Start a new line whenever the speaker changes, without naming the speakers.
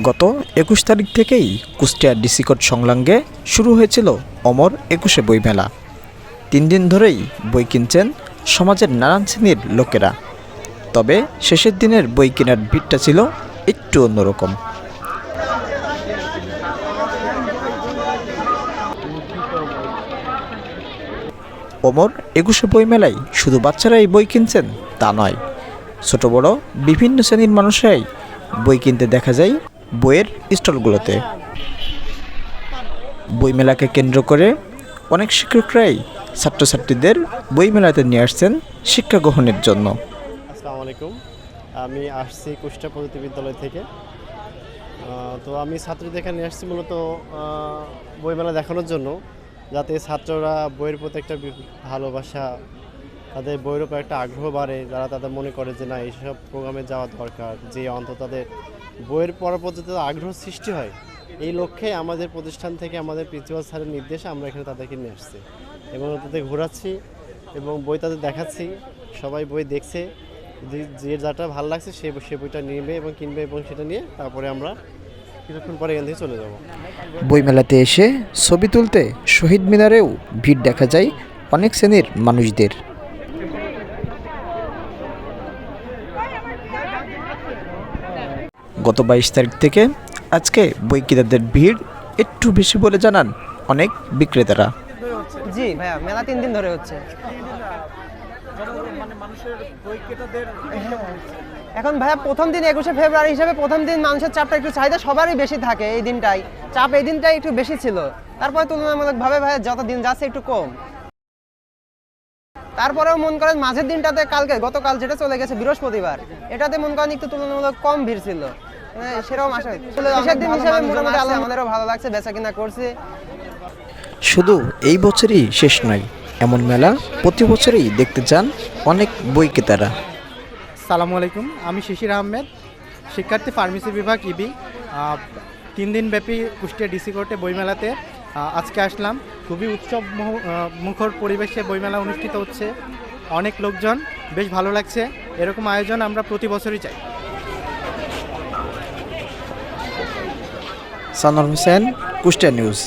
গত একুশ তারিখ থেকেই কুষ্টিয়া ডিসিকট সংলগ্নে শুরু হয়েছিল অমর একুশে বইমেলা। তিন দিন ধরেই বই কিনছেন সমাজের নানান শ্রেণির লোকেরা। তবে শেষের দিনের বই কেনার ভিড়টা ছিল একটু অন্যরকম। অমর একুশে বইমেলায় শুধু বাচ্চারাই বই কিনছেন তা নয়, ছোট বড় বিভিন্ন শ্রেণির মানুষরাই বই কিনতে দেখা যায় বইয়ের স্টলগুলোতে। বইমেলাকে কেন্দ্র করে অনেক শিক্ষকরাই ছাত্রছাত্রীদের বইমেলাতে নিয়ে আসছেন শিক্ষা গ্রহণের জন্য।
আসসালামু আলাইকুম। আমি আসছি কুষ্টা প্রযুক্তি বিদ্যালয় থেকে। তো আমি ছাত্রদের এখানে আসছি মূলত বইমেলা দেখানোর জন্য, যাতে ছাত্ররা বইয়ের প্রতি একটা ভালোবাসা তাদের বইয়ের উপর একটা আগ্রহ বাড়ে, যারা তাদের মনে করে যে না, এইসব প্রোগ্রামে যাওয়া দরকার, যে অন্তত তাদের বইয়ের তাদের আগ্রহ সৃষ্টি হয়। এই লক্ষ্যে আমাদের প্রতিষ্ঠান থেকে আমাদের প্রিন্সিপাল স্যারের নির্দেশে আমরা এখানে তাদেরকে নিয়ে আসছি এবং তাদের ঘোরাচ্ছি এবং বই তাদের দেখাচ্ছি। সবাই বই দেখছে, যে- যে যাটা ভালো লাগছে সে সে বইটা নেবে এবং কিনবে এবং সেটা নিয়ে তারপরে আমরা কিছুক্ষণ পরে এখান থেকে চলে যাব।
বইমেলাতে এসে ছবি তুলতে শহীদ মিনারেও ভিড় দেখা যায় অনেক শ্রেণির মানুষদের। গত বাইশ তারিখ থেকে আজকে বই ক্রেতাদের ভিড় একটু বেশি বলে জানান অনেক বিক্রেতারা।
জি ভাইয়া, মেলা তিন দিন ধরে হচ্ছে। এখন ভাইয়া প্রথম দিন একুশে ফেব্রুয়ারি হিসেবে প্রথম দিন মানুষের চাপটা একটু চাহিদা সবারই বেশি থাকে এই দিনটাই। চাপ এই দিনটাই একটু বেশি ছিল। তারপরে তুলনামূলকভাবে ভাইয়া যত দিন যাচ্ছে একটু কম। তারপরেও মন করেন মাঝের দিনটাতে কালকে, গতকাল যেটা চলে গেছে বৃহস্পতিবার, এটাতে মন করেন একটু তুলনামূলক কম ভিড় ছিল। মানে সেরকম আশা শেষের দিন হিসেবে মোটামুটি আল্লাহ আমাদেরও ভালো লাগছে বেচা কিনা করছে।
শুধু এই বছরই শেষ নয় এমন মেলা প্রতি বছরই দেখতে চান অনেক বই ক্রেতারা।
সালামু আলাইকুম আমি শিশির আহমেদ শিক্ষার্থী ফার্মেসি বিভাগ ইবি। তিন দিন ব্যাপী কুষ্টিয়া ডিসি কোর্টে বইমেলাতে আজকে আসলাম। খুবই উৎসব মুখর পরিবেশে বইমেলা অনুষ্ঠিত হচ্ছে। অনেক লোকজন বেশ ভালো লাগছে। এরকম আয়োজন আমরা প্রতি বছরই চাই।
সানোর হোসেন কুষ্টিয়া নিউজ।